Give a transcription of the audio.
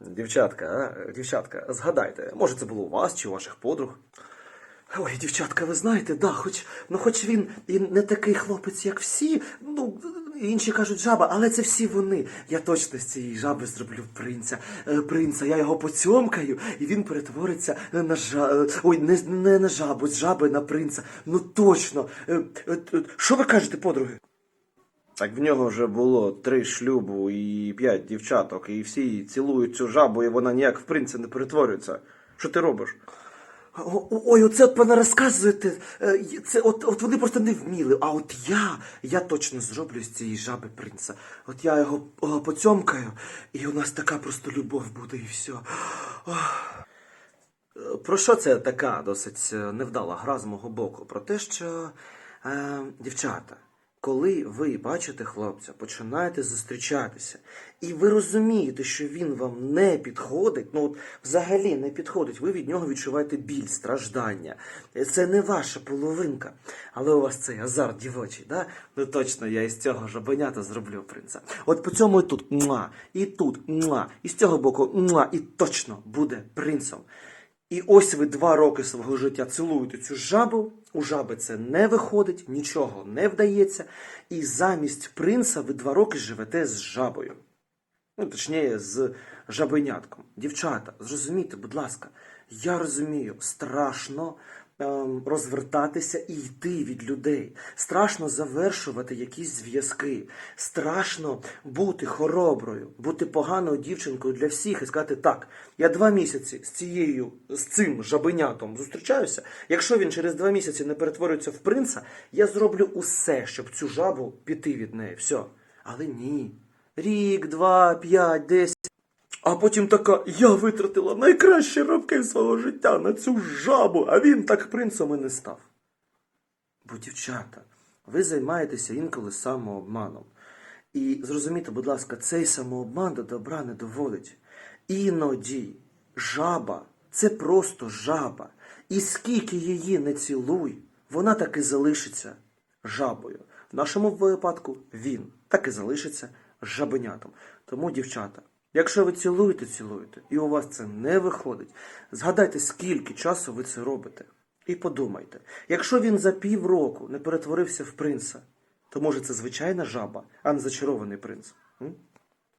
Дівчатка, а? дівчатка, згадайте, може це було у вас чи у ваших подруг? Ой, дівчатка, ви знаєте, да, хоч, ну хоч він і не такий хлопець, як всі, ну, інші кажуть жаба, але це всі вони. Я точно з цієї жаби зроблю принця. Е, принца, я його поцьомкаю, і він перетвориться на жа... е, Ой, не, не на жабу, з жаби на принца. Ну точно. Е, Що ви кажете, подруги? Так в нього вже було три шлюбу і п'ять дівчаток, і всі цілують цю жабу, і вона ніяк в принца не перетворюється. Що ти робиш? Ой, оце от пане розказуєте. Е, Це от, от вони просто не вміли. А от я, я точно зроблю з цієї жаби принца. От я його поцьомкаю, і у нас така просто любов буде, і все. Е, Про що це така досить е, невдала гра з мого боку? Про те, що е, дівчата, коли ви бачите хлопця, починаєте зустрічатися, і ви розумієте, що він вам не підходить, ну от взагалі не підходить, ви від нього відчуваєте біль, страждання. Це не ваша половинка, але у вас цей азарт дівочий, да? Ну точно я із цього жабенята зроблю принца. От по цьому і тут, муа, і тут, муа, і з цього боку, муа, і точно буде принцем. І ось ви два роки свого життя цілуєте цю жабу, у жаби це не виходить, нічого не вдається, і замість принца ви два роки живете з жабою. Ну, точніше, з жабенятком. Дівчата, зрозумійте, будь ласка, я розумію, страшно розвертатися і йти від людей. Страшно завершувати якісь зв'язки. Страшно бути хороброю, бути поганою дівчинкою для всіх і сказати так, я два місяці з цією, з цим жабенятом зустрічаюся. Якщо він через два місяці не перетворюється в принца, я зроблю усе, щоб цю жабу піти від неї. Все. Але ні. Рік, два, п'ять, десять. А потім така, я витратила найкращі роки свого життя на цю жабу, а він так принцем і не став. Бо, дівчата, ви займаєтеся інколи самообманом. І зрозумійте, будь ласка, цей самообман до добра не доводить. Іноді жаба це просто жаба. І скільки її не цілуй, вона так і залишиться жабою. В нашому випадку він так і залишиться жабенятом. Тому, дівчата, якщо ви цілуєте, цілуєте, і у вас це не виходить, згадайте, скільки часу ви це робите. І подумайте, якщо він за півроку не перетворився в принца, то може це звичайна жаба, а не зачарований принц.